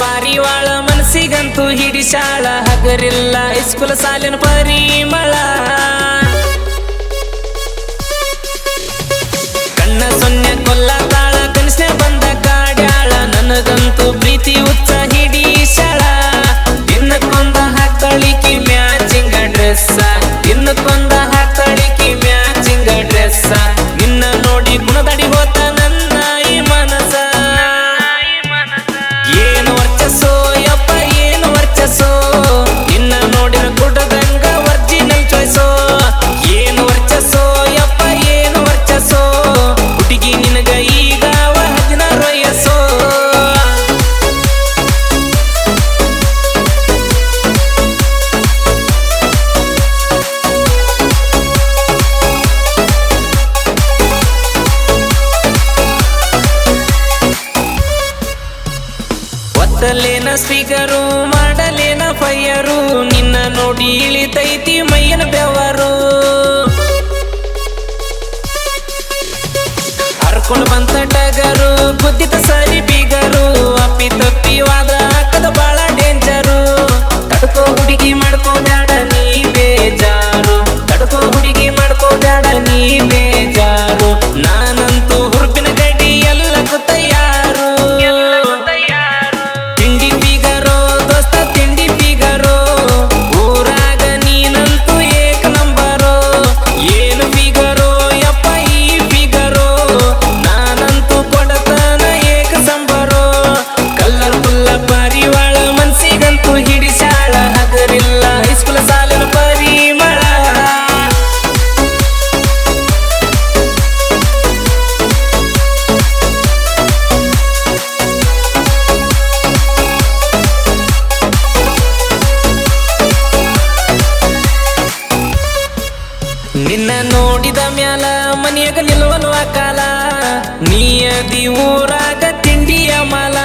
ಪಾರಿವಾಳ ಮನಸ್ಸಿಗಂತೂ ಹಿಡಿಶಾಳ ಹಗರಿಲ್ಲ. ಇಸ್ಕುಲ ಸಾಲಿನ ಪರಿಮಳ. ಕೊಟ್ಟಲೇನ ಸ್ಪೀಕರು ಮಾಡಲೇನ ಫೈಯರು ನಿನ್ನ ನೋಡಿ ಇಳಿತೈತಿ ಮೈಯನ ಬೆವರು. ನಿನ್ನ ನೋಡಿದ ಮ್ಯಾಲ ಮನೆಯಾಗ ನಿಲ್ವಲ್ವ ಕಾಲ? ನೀ ಅದಿ ಊರಾಗ ತಿಂಡಿಯ ಮಾಲ.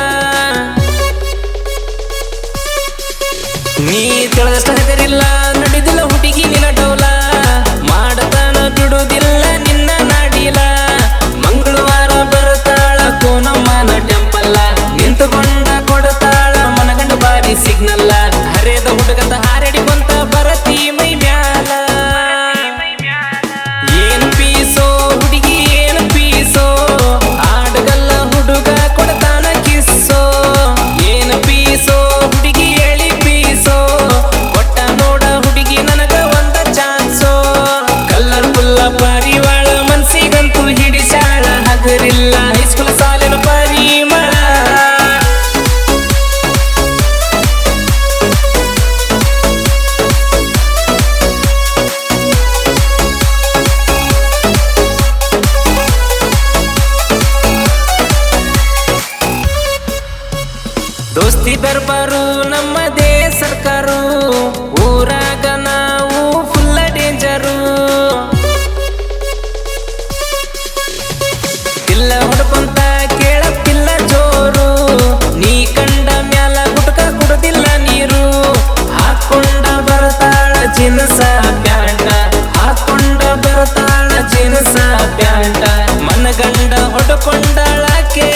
ಪರಿವಾಳ ಮನ್ಸಿಗಂತೂ ಹಿಡಿಸಾಳ ಹಗರಿಲ್ಲ ಹೈಸ್ಕೂಲ್ ಸಾಲಿನ ಪರಿಮಳ. ದೋಸ್ತಿ ಬರ್ಬಾರು ನಮ್ಮದೇ ಸರ್ಕಾರು. ಗಂಡ ಹೊಡಕೊಂಡಳಾಕೆ